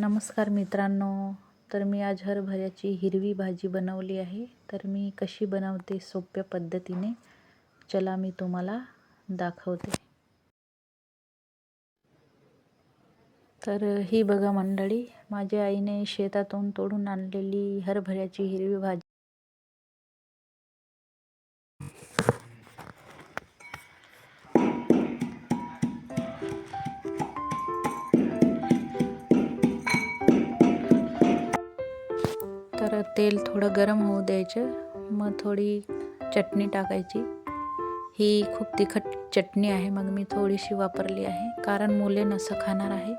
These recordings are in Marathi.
नमस्कार मित्रांनो तर मी आज हरभऱ्याची हिरवी भाजी बनवली आहे. तर मी कशी बनवते सोप्या पद्धतीने चला मी तुम्हाला दाखवते. तर ही बघा मंडळी माझ्या आईने शेतातून तोडून आणलेली हरभऱ्याची हिरवी भाजी. तर तेल थोडं गरम होऊ द्यायचं. मग थोडी चटणी टाकायची. ही खूप तिखट चटणी आहे. मग मी थोडीशी वापरली आहे. कारण मुले नसं खाणार आहे.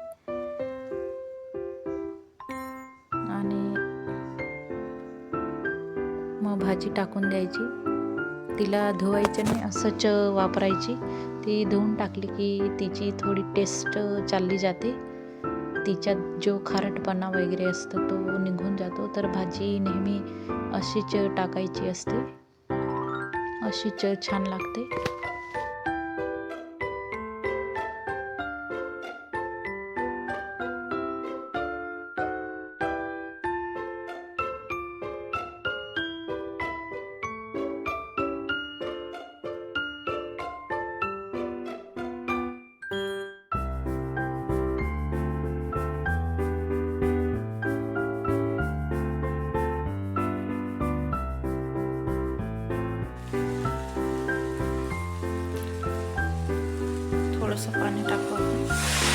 आणि मग भाजी टाकून द्यायची. तिला धुवायचं नाही. असंच वापरायची. ती धुवून टाकली की तिची थोडी टेस्ट चालली जाते. तिच्यात जो खारटपणा वगैरे असतो तो निघून जातो. तर भाजी नेहमी अशीच टाकायची असते. अशीच छान लागते. थोडंसं पाणी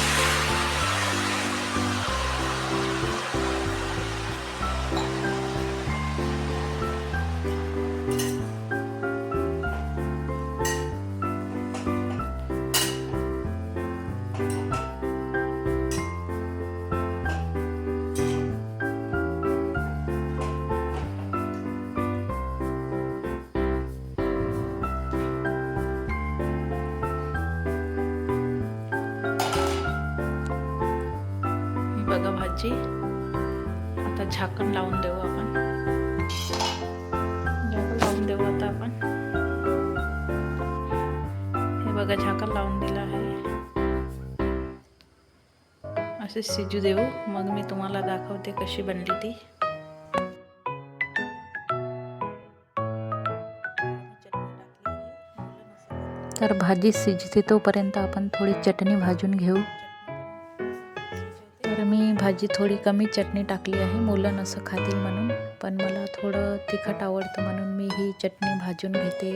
भाजी आता झाकण लावून देऊ आपण. झाकण लावून देऊ आता आपण. हे बघा झाकण लावून दिलं आहे. असे शिजू देऊ. मग मी तुम्हाला दाखवते कशी बनली ती. तर भाजी शिजते तोपर्यंत आपण थोडी चटणी भाजून घेऊ. तर मी भाजी थोडी कमी चटणी टाकली आहे मुलं नसं खातील म्हणून. पण मला थोडं तिखट आवडतं म्हणून मी ही चटणी भाजून घेते.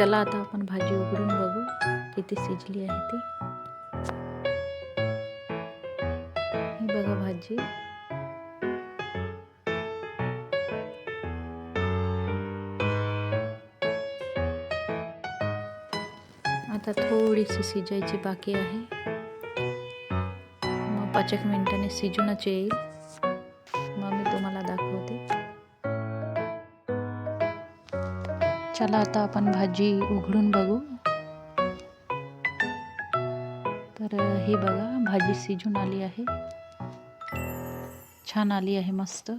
चला आता आपण भाजी उघडून बघू किती शिजली आहे ती. ही बघा भाजी. आता थोडीशी शिजायची बाकी आहे. मग पाच एक मिनिटांनी शिजूनच येईल. चला आता आपण भाजी उघडून बघू. तर ही बघा भाजी शिजून आली आहे. छान आली आहे मस्त.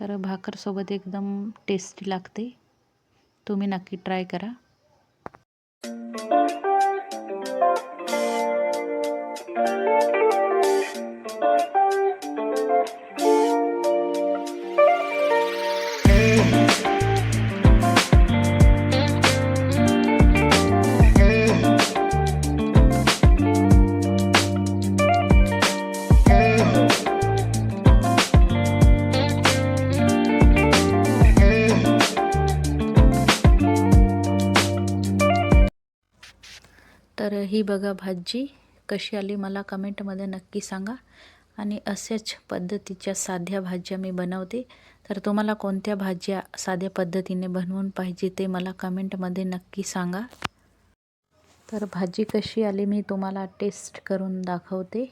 तर भाकरसोबत एकदम टेस्टी लागते. तुम्ही नक्की ट्राय करा. तर ही बघा भाजी कशी आली मला कमेंटमध्ये नक्की सांगा. आणि अशाच पद्धतीच्या साध्या भाज्या मी बनवते. तर तुम्हाला कोणत्या भाज्या साध्या पद्धतीने बनवून पाहिजे ते मला कमेंटमध्ये नक्की सांगा. तर भाजी कशी आली मी तुम्हाला टेस्ट करून दाखवते.